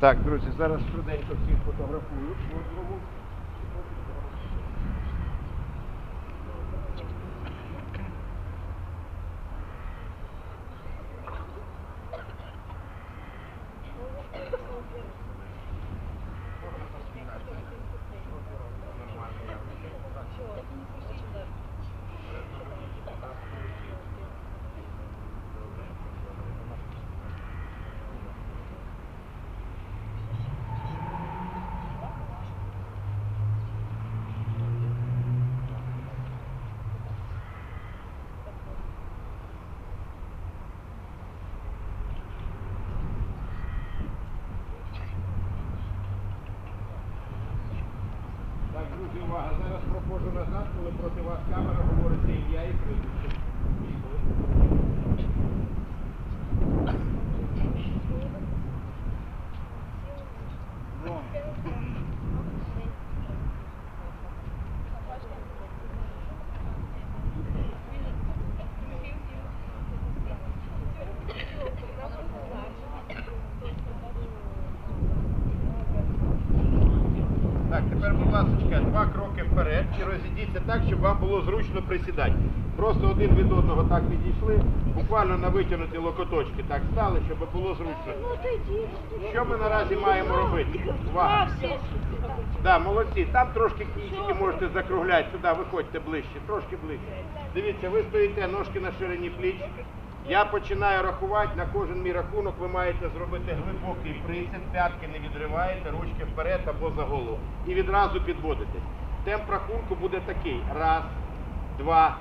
Так, друзі, зараз швиденько всіх фотографую. Друзі, увага. Зараз проходжу назад, коли проти вас камера говориться ім'я і прізвище. Тепер, будь ласка, два кроки вперед і розійдіться так, щоб вам було зручно присідати. Просто один від одного так підійшли, буквально на витягнуті локоточки так стали, щоб було зручно. Що ми наразі маємо робити? Увага! Да, молодці. Там трошки кінчики можете закругляти. Сюди виходьте ближче, трошки ближче. Дивіться, ви стоїте ножки на ширині пліч. Я починаю рахувати. На кожен мій рахунок ви маєте зробити глибокий присід, п'ятки не відриваєте, ручки вперед або за голову. І відразу підводитесь. Темп рахунку буде такий. Раз, два,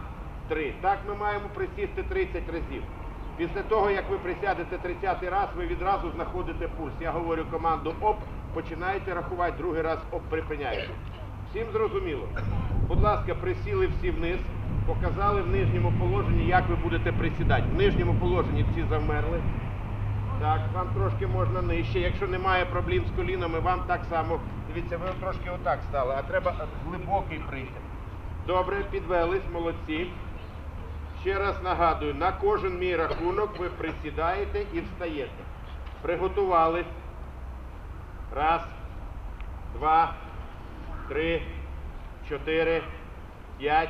три. Так ми маємо присісти 30 разів. Після того, як ви присядете 30 раз, ви відразу знаходите пульс. Я говорю команду оп, починаєте рахувати, другий раз оп, припиняєте. Всім зрозуміло. Будь ласка, присіли всі вниз, показали в нижньому положенні, як ви будете присідати. В нижньому положенні всі завмерли. Так, вам трошки можна нижче. Якщо немає проблем з колінами, вам так само. Дивіться, ви трошки отак стали, а треба глибокий присід. Добре, підвелись, молодці. Ще раз нагадую, на кожен мій рахунок ви присідаєте і встаєте. Приготувались. Раз, два, три, чотири, п'ять,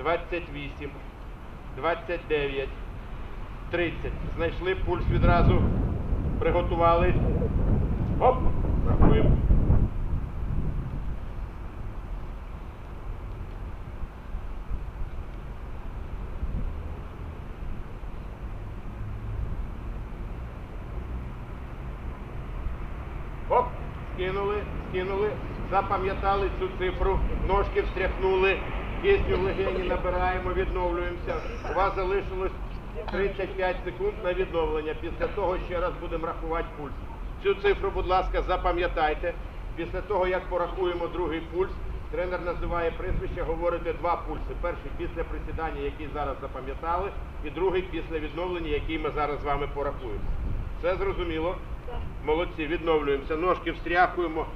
чотири, двадцять п'ять, двадцять шість, двадцять сім, двадцять вісім, двадцять дев'ять, тридцять. Знайшли пульс відразу, приготувались. Оп! Рахуємо. Оп, скинули, скинули, запам'ятали цю цифру, ножки встряхнули, кисню в легені набираємо, відновлюємося. У вас залишилось 35 секунд на відновлення. Після того ще раз будемо рахувати пульс. Цю цифру, будь ласка, запам'ятайте. Після того, як порахуємо другий пульс, тренер називає прізвище, говорите два пульси. Перший після присідання, який зараз запам'ятали, і другий після відновлення, який ми зараз з вами порахуємо. Все зрозуміло? Молодці, відновлюємося. Ножки встряхуємо,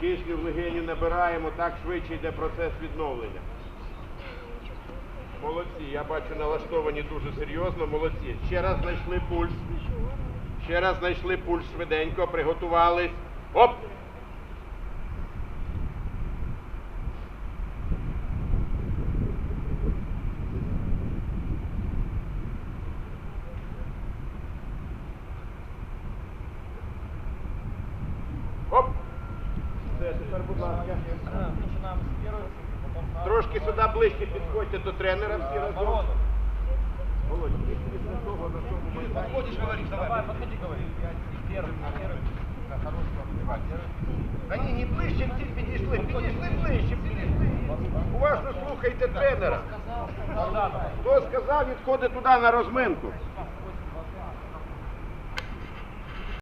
кисню в легені набираємо, так швидше йде процес відновлення. Молодці, я бачу, налаштовані дуже серйозно. Молодці. Ще раз знайшли пульс. Ще раз знайшли пульс швиденько, приготувались. Оп! Оп! Все, тепер, будь ласка. Цифры, потом на... Трошки сюди ближче підходьте до тренера всі разом. Оборону. Володь, і після того на цьому майданчику. Подходишь, говоришь, давай, подходи, говори. Первый, первый. Да, хорошего, давай, первый. Та ні, не ближче всі підійшли, підійшли ближче, підійшли. Уважно слухайте тренера. Богданов. Хто сказав, відходить туди на розминку.